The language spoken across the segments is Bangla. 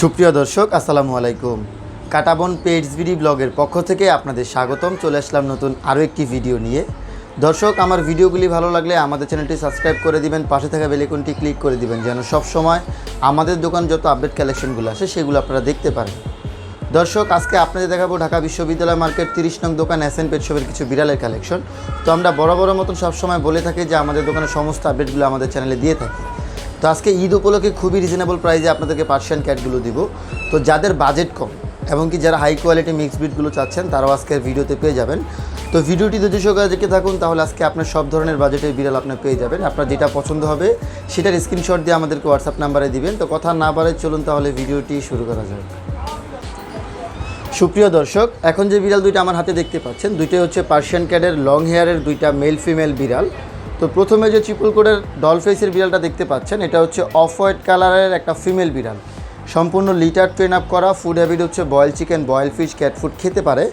সুপ্রিয় দর্শক, আসসালামু আলাইকুম। কাটাবন পেটসবিডি ব্লগের পক্ষ থেকে আপনাদের স্বাগতম। চলে আসলাম নতুন আরও একটি ভিডিও নিয়ে। দর্শক, আমার ভিডিওগুলি ভালো লাগলে আমাদের চ্যানেলটি সাবস্ক্রাইব করে দিবেন, পাশে থাকা বেলেকনটি ক্লিক করে দিবেন, যেন সব সময় আমাদের দোকান যত আপডেট কালেকশনগুলো আসে সেগুলো আপনারা দেখতে পারেন। দর্শক, আজকে আপনাদের দেখাবো ঢাকা বিশ্ববিদ্যালয় মার্কেট তিরিশ নং দোকান এন পেট কিছু বিড়ালের কালেকশন। তো আমরা বড় বড় মতন সবসময় বলে থাকি যে আমাদের দোকানের সমস্ত আপডেটগুলো আমাদের চ্যানেলে দিয়ে থাকি। তো আজকে ঈদ উপলক্ষে খুবই রিজনেবল প্রাইসে আপনাদেরকে পার্সিয়ান ক্যাটগুলো দিব। তো যাদের বাজেট কম এবং কি যারা হাই কোয়ালিটি মিক্স ব্রিডগুলো চাচ্ছেন, তারাও আজকের ভিডিওতে পেয়ে যাবেন। তো ভিডিওটি যদি সকালে দেখে থাকুন, তাহলে আজকে আপনার সব ধরনের বাজেটের বিড়াল আপনার পেয়ে যাবেন। আপনার যেটা পছন্দ হবে, সেটার স্ক্রিনশট দিয়ে আমাদেরকে হোয়াটসঅ্যাপ নাম্বারে দিবেন। তো কথা না বাড়ে চলুন তাহলে ভিডিওটি শুরু করা যাক। সুপ্রিয় দর্শক, এখন যে বিড়াল দুইটা আমার হাতে দেখতে পাচ্ছেন, দুইটাই হচ্ছে পার্সিয়ান ক্যাডের লং হেয়ারের দুইটা মেল ফিমেল বিড়াল। তো প্রথমে যে কোডের ডল ফেসের বিড়ালটা দেখতে পাচ্ছেন, এটা হচ্ছে অফ হোয়াইট কালারের একটা ফিমেল বিড়াল। সম্পূর্ণ লিটার ট্রেন আপ করা ফুড হ্যাবিট হচ্ছে boil chicken boil fish cat food খেতে পারে।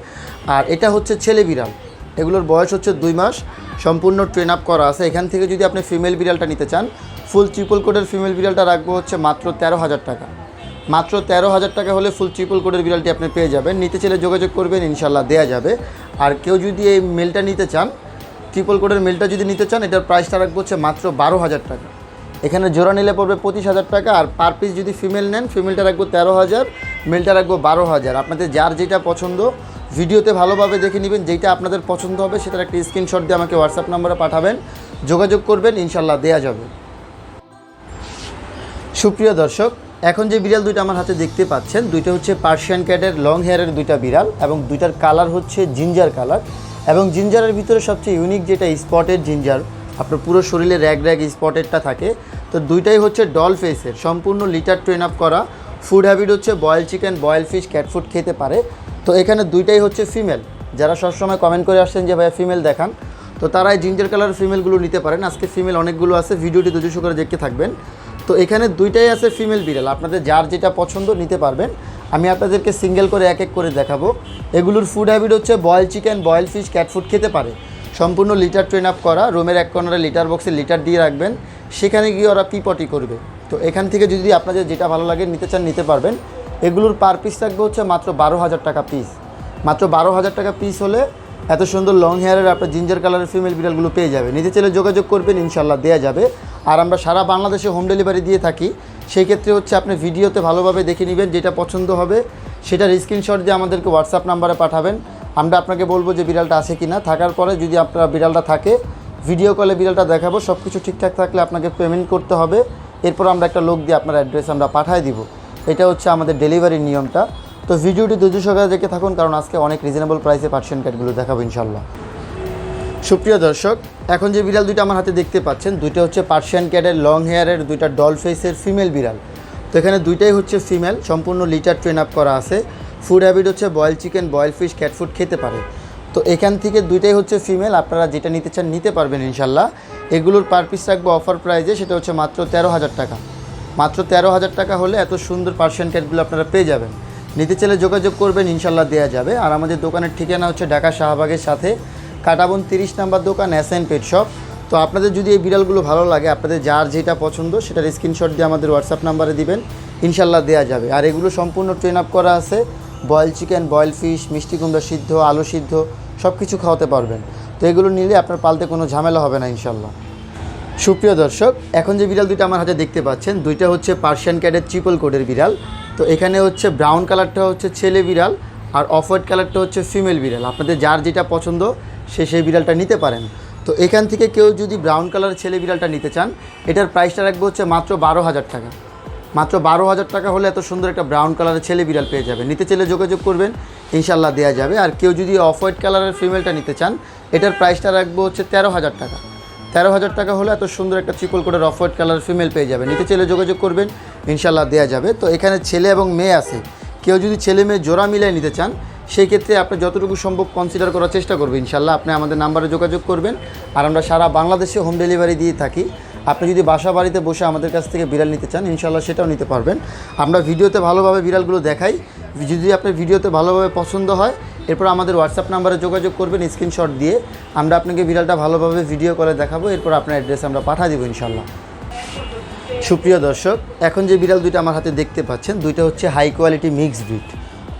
আর এটা হচ্ছে ছেলে বিড়াল, এগুলোর বয়স হচ্ছে দুই মাস, সম্পূর্ণ ট্রেন আপ করা আছে। এখান থেকে যদি আপনি ফিমেল বিড়ালটা নিতে চান ফুল ট্রিপল কোডের ফিমেল বিড়ালটা রাখব হচ্ছে মাত্র তেরো হাজার টাকা। মাত্র তেরো হাজার টাকা হলে ফুল ট্রিপল কোডের বিড়ালটি আপনি পেয়ে যাবেন। নিতে চাইলে যোগাযোগ করবেন, ইনশাল্লাহ দেওয়া যাবে। আর কেউ যদি এই মেলটা নিতে চান ট্রিপল কোডের মেলটা যদি নিতে চান, এটার প্রাইসটা রাখব হচ্ছে মাত্র বারো হাজার টাকা। এখানে জোড়া নিলে পড়বে পঁচিশ হাজার টাকা, আর পার পিস যদি ফিমেল নেন ফিমেলটা রাখব তেরো হাজার মেলটা রাখব বারো হাজার। আপনাদের যার যেটা পছন্দ, ভিডিওতে ভালোভাবে দেখে নেবেন যেটা আপনাদের পছন্দ হবে, সেটার একটা স্ক্রিনশট দিয়ে আমাকে হোয়াটসঅ্যাপ নাম্বারে পাঠাবেন। যোগাযোগ করবেন ইনশাল্লাহ দেওয়া যাবে। সুপ্রিয় দর্শক, এখন যে বিড়াল দুইটা আমার হাতে দেখতে পাচ্ছেন, দুইটা হচ্ছে পার্সিয়ান ক্যাটের লং হেয়ারের দুইটা বিড়াল এবং দুইটার কালার হচ্ছে জিঞ্জার কালার এবং জিঞ্জারের ভিতরে সবচেয়ে ইউনিক যেটা স্পটের জিঞ্জার, আপনার পুরো শরীরে র্যাগ র্যাগ স্পটেডটা থাকে, তো দুইটাই হচ্ছে ডল ফেসের সম্পূর্ণ লিটার ট্রেন আপ করা ফুড হ্যাবিট হচ্ছে boil chicken boil fish cat food খেতে পারে, তো এখানে দুইটাই হচ্ছে ফিমেল যারা সবসময় কমেন্ট করে আসছেন যে, ভাইয়া ফিমেল দেখান, তো তারা এই জিঞ্জার কালার ফিমেলগুলো নিতে পারেন। আজকে ফিমেল অনেকগুলো আছে, ভিডিওটি দুজো করে দেখতে থাকবেন। তো এখানে দুইটাই আছে ফিমেল বিড়াল, আপনাদের যার যেটা পছন্দ নিতে পারবেন। আমি আপনাদেরকে সিঙ্গেল করে এক এক করে দেখাবো। এগুলোর ফুড হ্যাবিট হচ্ছে boil chicken boil fish cat food খেতে পারে। সম্পূর্ণ লিটার ট্রেন আপ করা রুমের এক কর্নারে লিটার বক্সে লিটার দিয়ে রাখবেন। সেখানে গিয়ে ওরা পিপটি করবে। তো এখান থেকে যদি আপনাদের যেটা ভালো লাগে, নিতে চান, নিতে পারবেন। এগুলোর পার পিস থাকবে হচ্ছে মাত্র বারো হাজার টাকা পিস মাত্র বারো হাজার টাকা পিস হলে এত সুন্দর লং হেয়ারের আপনার জিঞ্জার কালারের ফিমেল বিড়ালগুলো পেয়ে যাবে। নিতে চাইলে যোগাযোগ করবেন ইনশাল্লাহ দেওয়া যাবে। আর আমরা সারা বাংলাদেশে হোম ডেলিভারি দিয়ে থাকি, সেই ক্ষেত্রে হচ্ছে আপনি ভিডিওতে ভালোভাবে দেখে নেবেন যেটা পছন্দ হবে, সেটার স্ক্রিনশট দিয়ে আমাদেরকে হোয়াটসঅ্যাপ নাম্বারে পাঠাবেন। আমরা আপনাকে বলব যে বিড়ালটা আছে কি না থাকার পরে যদি আপনার বিড়ালটা থাকে ভিডিও কলে বিড়ালটা দেখাবো সব কিছু ঠিকঠাক থাকলে আপনাকে পেমেন্ট করতে হবে। এরপর আমরা একটা লোক দিয়ে আপনার অ্যাড্রেস আমরা পাঠিয়ে দিব। এটা হচ্ছে আমাদের ডেলিভারির নিয়মটা। তো ভিডিওটি ধৈর্য সহকারে দেখে থাকুন, কারণ আজকে অনেক রিজনেবল প্রাইসে পার্সিয়ান কার্ডগুলো দেখাবো ইনশাল্লাহ সুপ্রিয় দর্শক, এখন যে বিড়াল দুইটা আমার হাতে দেখতে পাচ্ছেন, দুইটা হচ্ছে পার্সিয়ান ক্যাটের লং হেয়ারের, দুইটা ডল ফেসের ফিমেল বিড়াল। তো এখানে দুইটাই হচ্ছে ফিমেল, সম্পূর্ণ লিটার ট্রেন আপ করা আছে। ফুড হ্যাবিট হচ্ছে boil chicken, boil fish, cat food খেতে পারে। তো এখান থেকে দুইটাই হচ্ছে ফিমেল, আপনারা যেটা নিতে চান নিতে পারবেন ইনশাল্লাহ। এগুলোর পার পিস রাখব অফার প্রাইজে, সেটা হচ্ছে মাত্র তেরো হাজার টাকা। মাত্র তেরো হাজার টাকা হলে এত সুন্দর পার্সিয়ান ক্যাটগুলো আপনারা পেয়ে যাবেন। নিতে চাইলে যোগাযোগ করবেন, ইনশাল্লাহ দেওয়া যাবে। আর আমাদের দোকানের ঠিকানা হচ্ছে ঢাকা শাহবাগের সাথে কাটাবন তিরিশ নাম্বার দোকান এস এন পেট শপ তো আপনাদের যদি এই বিড়ালগুলো ভালো লাগে, আপনাদের যার যেটা পছন্দ, সেটার স্ক্রিনশট দিয়ে আমাদের হোয়াটসঅ্যাপ নাম্বারে দিবেন। ইনশাল্লাহ দেওয়া যাবে। আর এগুলো সম্পূর্ণ ট্রেন আপ করা আছে। বয়েল চিকেন বয়েল ফিশ মিষ্টি কুমড়া সিদ্ধ, আলু সিদ্ধ সব কিছু খাওয়াতে পারবেন। তো এগুলো নিলে আপনার পালতে কোনো ঝামেলা হবে না, ইনশাল্লাহ। সুপ্রিয় দর্শক, এখন যে বিড়াল দুইটা আমার হাতে দেখতে পাচ্ছেন, দুইটা হচ্ছে পার্সিয়ান ক্যাটের চিপল কোডের বিড়াল। তো এখানে হচ্ছে ব্রাউন কালারটা হচ্ছে ছেলে বিড়াল, আর অফ হোয়াইট কালারটা হচ্ছে ফিমেল বিড়াল। আপনাদের যার যেটা পছন্দ সে সেই বিড়ালটা নিতে পারেন। তো এখান থেকে কেউ যদি ব্রাউন কালারের ছেলে বিড়ালটা নিতে চান, এটার প্রাইসটা রাখব হচ্ছে মাত্র বারো হাজার টাকা। মাত্র বারো হাজার টাকা হলে এত সুন্দর একটা ব্রাউন কালারের ছেলে বিড়াল পেয়ে যাবে নিতে চাইলে যোগাযোগ করবেন ইনশাল্লাহ দেওয়া যাবে। আর কেউ যদি অফ হোয়াইট কালারের ফিমেলটা নিতে চান, এটার প্রাইসটা রাখব হচ্ছে তেরো হাজার টাকা। তেরো হাজার টাকা হলে এত সুন্দর একটা চিপল কোটের অফ হোয়াইট কালার ফিমেল পেয়ে যাবে নিতে চাইলে যোগাযোগ করবেন ইনশাল্লাহ দেওয়া যাবে। তো এখানে ছেলে এবং মেয়ে আছে। কেউ যদি ছেলে মেয়ে জোড়া মিলিয়ে নিতে চান সেই ক্ষেত্রে আপনি যতটুকু সম্ভব কনসিডার করার চেষ্টা করবেন। ইনশাল্লাহ আপনি আমাদের নাম্বারে যোগাযোগ করবেন। আর আমরা সারা বাংলাদেশে হোম ডেলিভারি দিয়ে থাকি। আপনি যদি বাসা বাড়িতে বসে আমাদের কাছ থেকে বিড়াল নিতে চান ইনশাল্লাহ সেটাও নিতে পারবেন। আমরা ভিডিওতে ভালোভাবে বিড়ালগুলো দেখাই। যদি আপনার ভিডিওতে ভালোভাবে পছন্দ হয়, এরপর আমাদের হোয়াটসঅ্যাপ নাম্বারে যোগাযোগ করবেন স্ক্রিনশট দিয়ে। আমরা আপনাকে বিড়ালটা ভালোভাবে ভিডিও করে দেখাবো, এরপর আপনার অ্যাড্রেস আমরা পাঠিয়ে দেবো ইনশাল্লাহ সুপ্রিয় দর্শক, এখন যে বিড়াল দুইটা আমার হাতে দেখতে পাচ্ছেন, দুইটা হচ্ছে হাই কোয়ালিটি মিক্স ব্রিড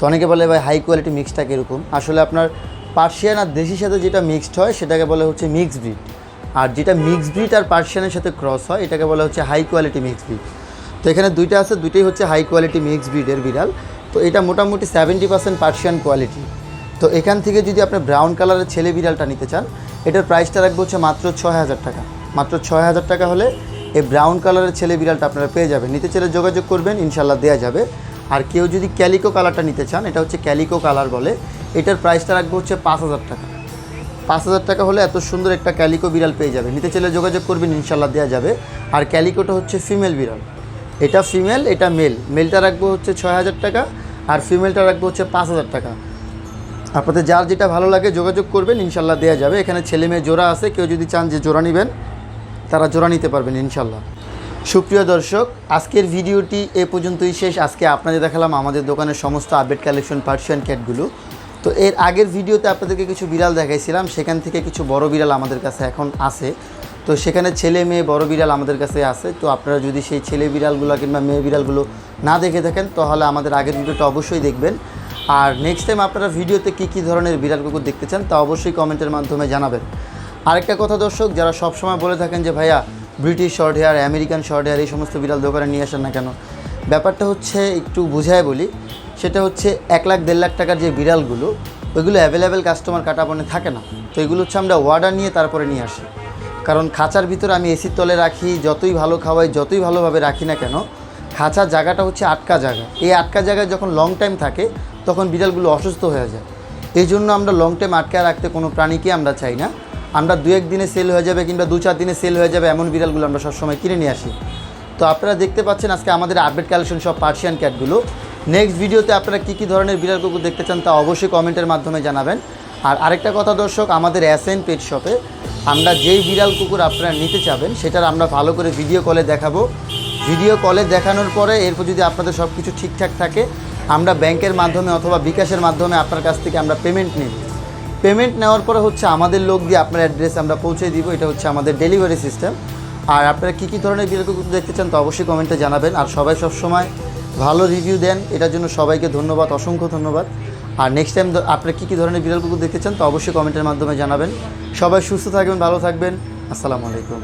তো অনেকে বলে, ভাই হাই কোয়ালিটি মিক্সটা কীরকম? আসলে আপনার পার্সিয়ান আর দেশির সাথে যেটা মিক্সড হয়, সেটাকে বলে হচ্ছে মিক্স ব্রিড আর যেটা মিক্স ব্রিড আর পার্সিয়ানের সাথে ক্রস হয়, এটাকে বলা হচ্ছে হাই কোয়ালিটি মিক্স ব্রিড তো এখানে দুইটা আছে, দুইটাই হচ্ছে হাই কোয়ালিটি মিক্স ব্রিডের বিড়াল। তো এটা মোটামুটি সেভেন্টি পার্সেন্ট পার্সিয়ান কোয়ালিটি তো এখান থেকে যদি আপনি ব্রাউন কালারের ছেলে বিড়ালটা নিতে চান, এটার প্রাইসটা রাখব হচ্ছে মাত্র ছয় হাজার টাকা। মাত্র ছয় হাজার টাকা হলে এই ব্রাউন কালারের ছেলে বিড়ালটা আপনারা পেয়ে যাবেন। নিতে চাইলে যোগাযোগ করবেন ইনশাল্লাহ দেওয়া যাবে। আর কেউ যদি ক্যালিকো কালারটা নিতে চান, এটা হচ্ছে ক্যালিকো কালার বলে, এটার প্রাইসটা রাখব হচ্ছে পাঁচ হাজার টাকা। পাঁচ হাজার টাকা হলে এত সুন্দর একটা ক্যালিকো বিড়াল পেয়ে যাবে। নিতে চাইলে যোগাযোগ করবেন ইনশাল্লাহ দেওয়া যাবে। আর ক্যালিকোটা হচ্ছে ফিমেল বিড়াল। এটা ফিমেল এটা মেল মেলটা রাখব হচ্ছে ছয় হাজার টাকা, আর ফিমেলটা রাখব হচ্ছে পাঁচ হাজার টাকা। আপনাদের যার যেটা ভালো লাগে যোগাযোগ করবেন ইনশাল্লাহ দেওয়া যাবে। এখানে ছেলে মেয়ে জোড়া আছে, কেউ যদি চান যে জোড়া নেবেন, তারা জোড়া নিতে পারবেন ইনশাল্লাহ সুপ্রিয় দর্শক, আজকের ভিডিওটি এ পর্যন্তই শেষ। আজকে আপনাদের দেখালাম আমাদের দোকানের সমস্ত আপডেট কালেকশন পার্সিয়ান ক্যাটগুলো তো এর আগের ভিডিওতে আপনাদেরকে কিছু বিড়াল দেখাইছিলাম, সেখান থেকে কিছু বড় বিড়াল আমাদের কাছে এখন আছে। তো সেখানে ছেলে মেয়ে, বড় বিড়াল আমাদের কাছে আছে। তো আপনারা যদি সেই ছেলে বিড়ালগুলো কিংবা মেয়ে বিড়ালগুলো না দেখে থাকেন, তাহলে আমাদের আগের ভিডিওটা অবশ্যই দেখবেন। আর নেক্সট টাইম আপনারা ভিডিওতে কী কী ধরনের বিড়াল কুকুর দেখতে চান, তা অবশ্যই কমেন্টের মাধ্যমে জানাবেন। আরেকটা কথা দর্শক, যারা সবসময় বলে থাকেন যে, ভাইয়া British short hair, American short hair এই সমস্ত বিড়াল দোকানে নিয়ে আসেন না কেন? ব্যাপারটা হচ্ছে, একটু বুঝায় বলি, সেটা হচ্ছে এক লাখ, দেড় লাখ টাকার যে বিড়ালগুলো, ওইগুলো অ্যাভেলেবেল কাস্টমার কাটাপনে থাকে না। তো এগুলো হচ্ছে আমরা অর্ডার নিয়ে তারপরে নিয়ে আসি। কারণ খাঁচার ভিতরে আমি এসির তলে রাখি, যতই ভালো খাওয়াই, যতই ভালোভাবে রাখি না কেন, খাঁচার জায়গাটা হচ্ছে আটকা জায়গা। এই আটকা জায়গায় যখন লং টাইম থাকে, তখন বিড়ালগুলো অসুস্থ হয়ে যায়। এই জন্য আমরা লং টাইম আটকায় রাখতে কোনো প্রাণীকে আমরা চাই না। আমরা দু এক দিনে সেল হয়ে যাবে কিংবা দু চার দিনে সেল হয়ে যাবে এমন বিড়ালগুলো আমরা সবসময় কিনে নিয়ে আসি। তো আপনারা দেখতে পাচ্ছেন আজকে আমাদের আপডেট কালেকশন সব পার্সিয়ান ক্যাটগুলো নেক্সট ভিডিওতে আপনারা কী কী ধরনের বিড়াল কুকুর দেখতে চান তা অবশ্যই কমেন্টের মাধ্যমে জানাবেন। আর আরেকটা কথা দর্শক, আমাদের অ্যাসেন পেট শপে আমরা যেই বিড়াল কুকুর আপনারা নিতে চাবেন, সেটার আমরা ভালো করে ভিডিও কলে দেখাবো। ভিডিও কলে দেখানোর পরে এরপর যদি আপনাদের সব কিছু ঠিকঠাক থাকে, আমরা ব্যাংকের মাধ্যমে অথবা বিকাশের মাধ্যমে আপনার কাছ থেকে আমরা পেমেন্ট নিই পেমেন্ট নেওয়ার পরে হচ্ছে আমাদের লোক দিয়ে আপনার অ্যাড্রেস আমরা পৌঁছে দিব, এটা হচ্ছে আমাদের ডেলিভারি সিস্টেম আর আপনারা কী কী ধরনের বিরক্ত দেখতে চান তো অবশ্যই কমেন্টে জানাবেন। আর সবাই সবসময় ভালো রিভিউ দেন, এটার জন্য সবাইকে ধন্যবাদ, অসংখ্য ধন্যবাদ। আর নেক্সট টাইম আপনারা কী কী ধরনের বিড়াল কুকুর দেখতে চান তো অবশ্যই কমেন্টের মাধ্যমে জানাবেন। সবাই সুস্থ থাকবেন, ভালো থাকবেন। আসসালামু আলাইকুম।